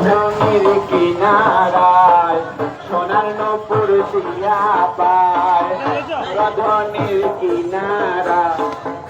ভ্রমের কিনারায় সোনার নপুর দিয়া পায়। ধনের কিনারা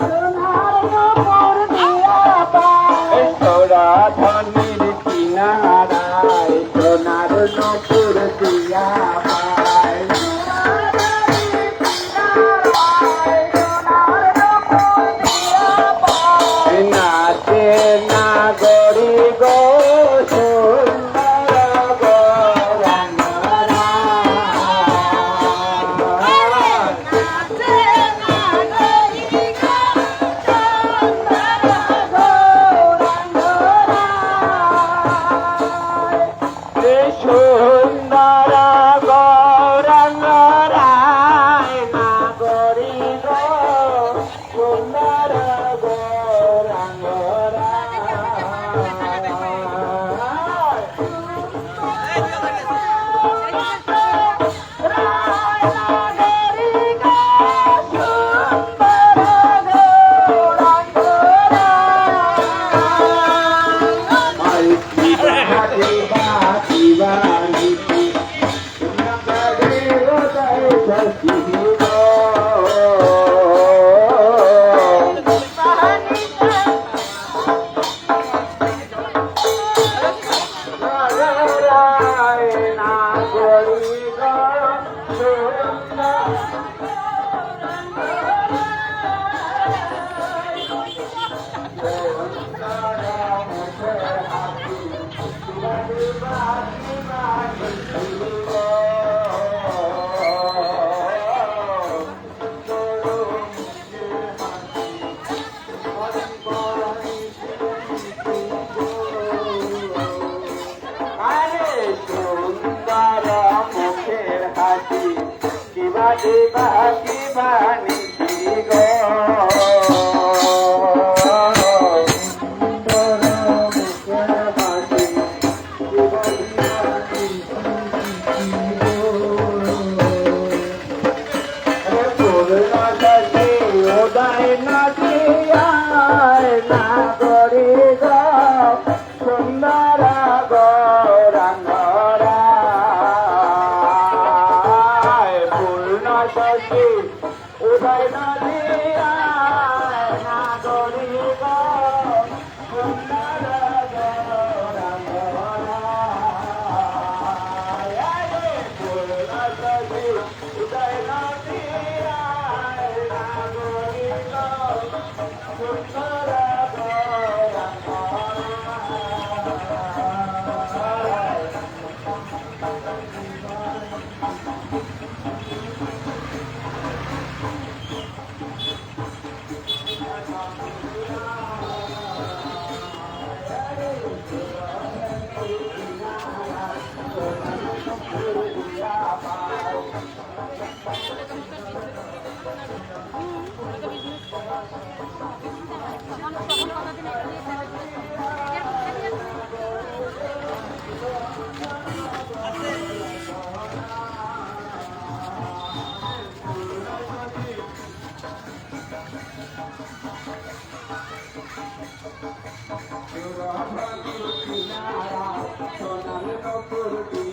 সোনার নপুর দিয়া পায়। সোনা ধন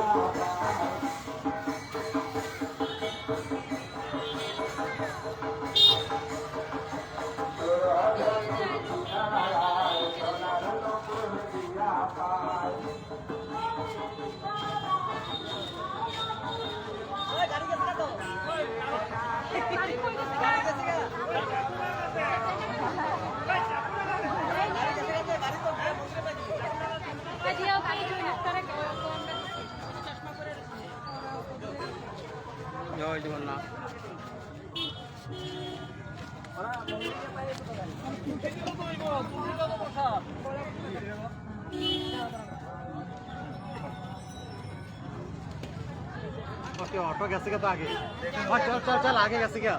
Wow. কোয়ালিটি না। ওকে অটো গেছে তো আগে। চল চল চল আগে গেছে কে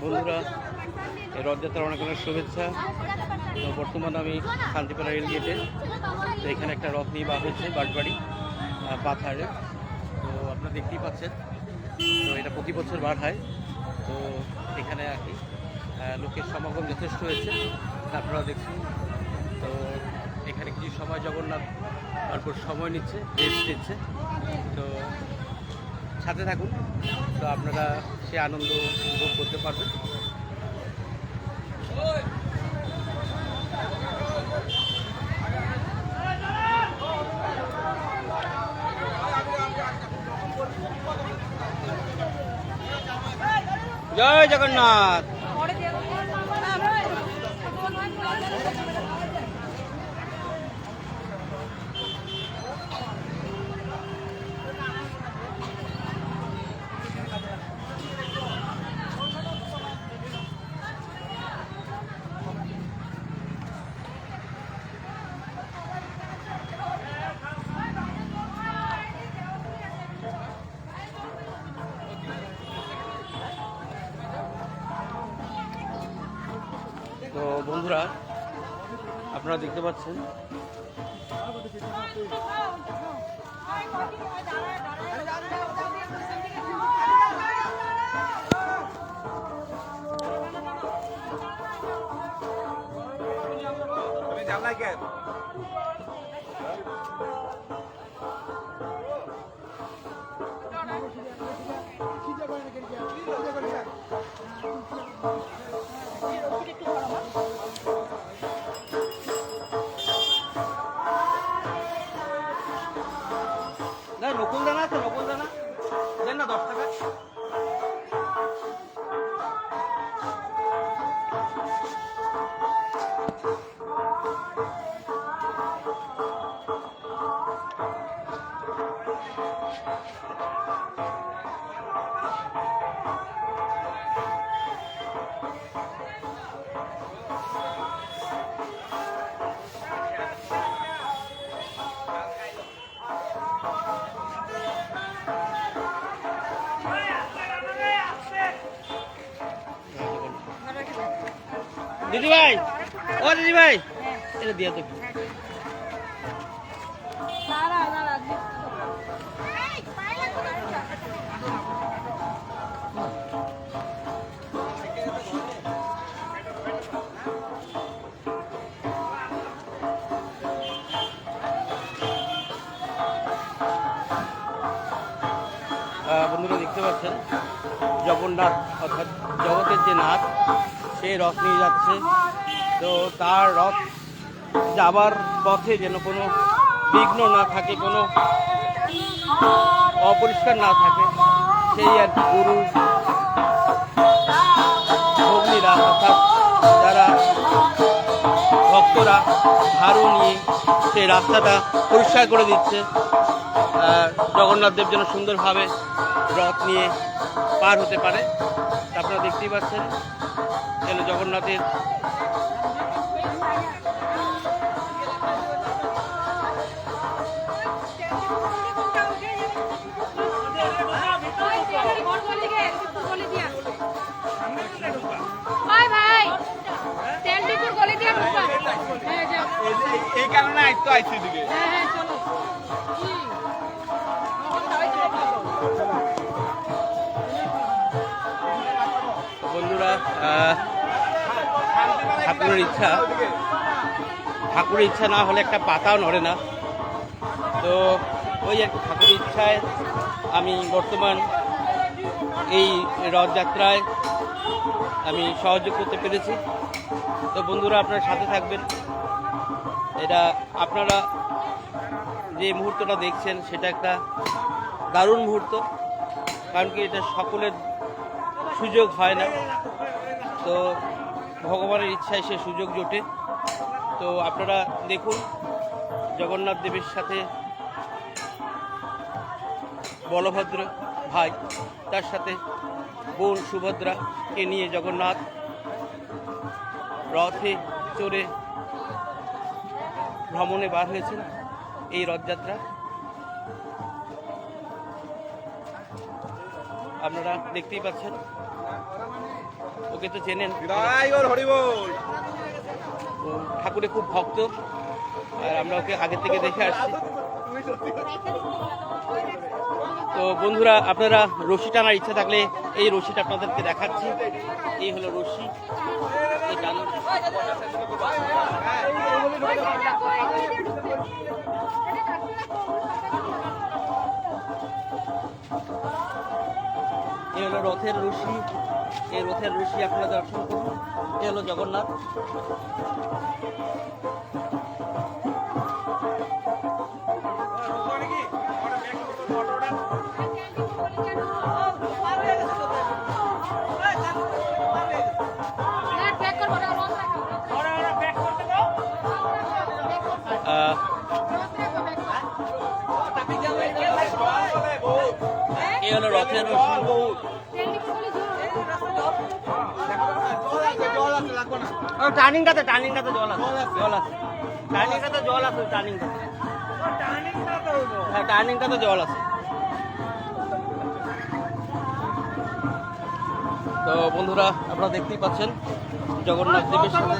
বন্ধুরা এই রথযাত্রার অনেক অনেক শুভেচ্ছা। তো বর্তমানে আমি শান্তিপাড়া রেল গেটে। তো এখানে একটা রথ নিয়ে বা হয়েছে বাটবাড়ি পাথারে। তো আপনারা দেখতেই পাচ্ছেন, তো এটা প্রতি বছর বার হয়। তো এখানে আর কি লোকের সমাগম যথেষ্ট হয়েছে আপনারা দেখছেন। তো এখানে কিছু সময় জগন্নাথ তারপর সময় নিচ্ছে রেস্ট নিচ্ছে। তো সাথে থাকুন, তো আপনারা সে আনন্দ উপভোগ করতে পারবেন। জয় জগন্নাথ। তো বন্ধুরা আপনারা দেখতে পাচ্ছেন। কেন? দিদি ভাই ও দিদি ভাই এটা দিয়ে তো বন্ধুরা জগন্নাথ অর্থাৎ জগতের যে নাথ, সে রথ নিয়ে যাচ্ছে। তো তার রথ যাবার পথে যেন কোনো বিঘ্ন না থাকে, কোনো অপরিষ্কার না থাকে, সেই আর গুরু ভগ্নীরা অর্থাৎ যারা ভক্তরা ঝাড়ু নিয়ে সেই রাস্তাটা পরিষ্কার করে দিচ্ছে। আহ, জগন্নাথ দেব যেন সুন্দরভাবে রথ নিয়ে পার হতে পারে। আপনারা দেখতেই পাচ্ছেন যেন জগন্নাথের হ্যাঁ এই কারণে আইতো আইছি দিকে ঠাকুরের ইচ্ছা। ঠাকুরের ইচ্ছা না হলে একটা পাতাও নড়ে না। তো ওই আর ঠাকুরের ইচ্ছায় আমি বর্তমান এই রথযাত্রায় আমি সহযোগ করতে পেরেছি। তো বন্ধুরা, আপনার সাথে থাকবেন। এটা আপনারা যে মুহূর্তটা দেখছেন, সেটা একটা দারুণ মুহূর্ত। কারণ কি, এটা সকলের সুযোগ হয় না। তো ভগবানের ইচ্ছায় সে সুযোগ জোটে। তো আপনারা দেখুন, জগন্নাথ দেবের সাথে বলভদ্র ভাই, তার সাথে বোন সুভদ্রাকে নিয়ে জগন্নাথ রথে চড়ে ভ্রমণে বার হয়েছেন এই রথযাত্রা। আপনারা দেখতেই পাচ্ছেন। ওকে তো চেনেন। ঠাকুরে খুব ভক্ত। আর আমরা ওকে আগে থেকে দেখে আসছি। তো বন্ধুরা আপনারা রশি টানার ইচ্ছা থাকলে এই রশিটা আপনাদেরকে দেখাচ্ছি। এই হলো রশি। এই। এই হলো রথের রশি এই রথের রশি আপনারা দর্শন করুন। এই হলো জগন্নাথ। এই হলো রথের টার্নিংটাতে টার্নিংটাতে জল আছে জল আছে। টার্নিংটাতে জল আছে টার্নিংটাতে হ্যাঁ টার্নিংটাতে জল আছে। তো বন্ধুরা আপনারা দেখতেই পাচ্ছেন জগন্নাথ দেবের সাথে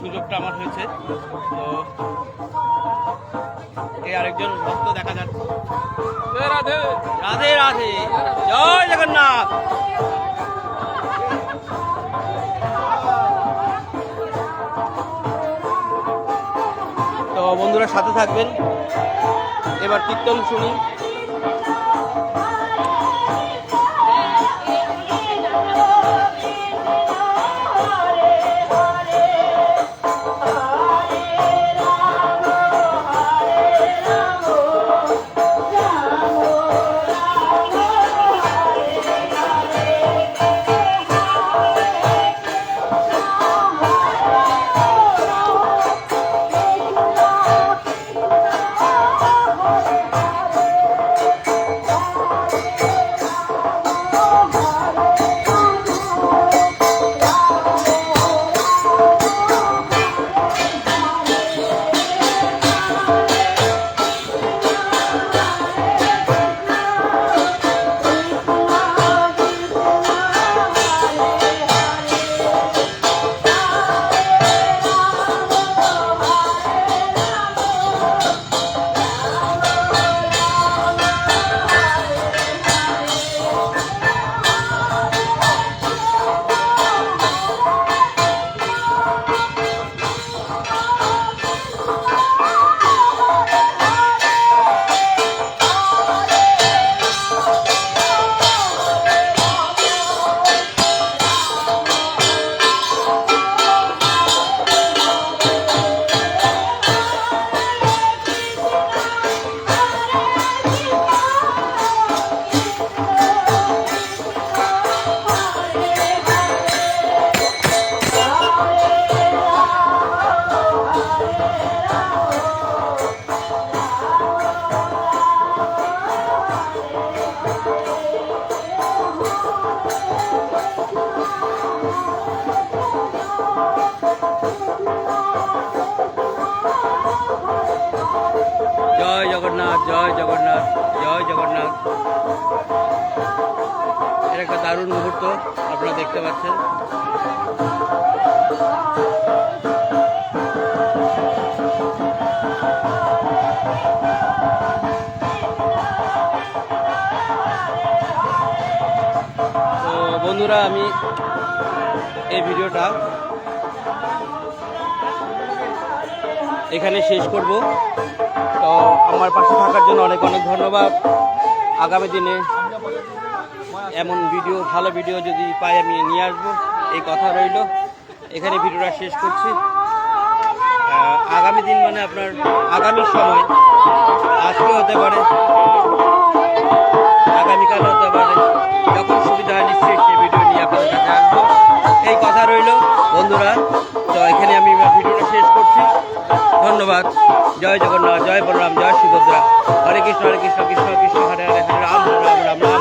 সুযোগটা আমার হয়েছে। তো এই আরেকজন ভক্ত দেখা যাচ্ছে। রাধে রাধে জয় জগন্নাথ তো বন্ধুরা সাথে থাকবেন। এবার কীর্তন শুনি। এর একটা দারুণ মুহূর্ত আপনারা দেখতে পাচ্ছেন। তো বন্ধুরা, আমি এই ভিডিওটা এখানে শেষ করব। তো আমার পাশে থাকার জন্য অনেক অনেক ধন্যবাদ। আগামী দিনে এমন ভিডিও, ভালো ভিডিও যদি পাই আমি নিয়ে আসব। এই কথা রইল। এখানে ভিডিওটা শেষ করছি। আগামী দিন মানে আপনার আগামী সময়, আজকে হতে পারে, আগামীকাল হতে পারে, যখন সুবিধা হয় নিশ্চয়ই সেই ভিডিও নিয়ে আপনাদের কাছে আসব। এই কথা রইল, বন্ধুরা। তো এখানে আমি ধন্যবাদ। জয় জগন্নাথ, জয় বলরাম, জয় সুভদ্রা হরে কৃষ্ণ হরে কৃষ্ণ কৃষ্ণ কৃষ্ণ হরে হরে হরে, রাম রাম রাম রাম।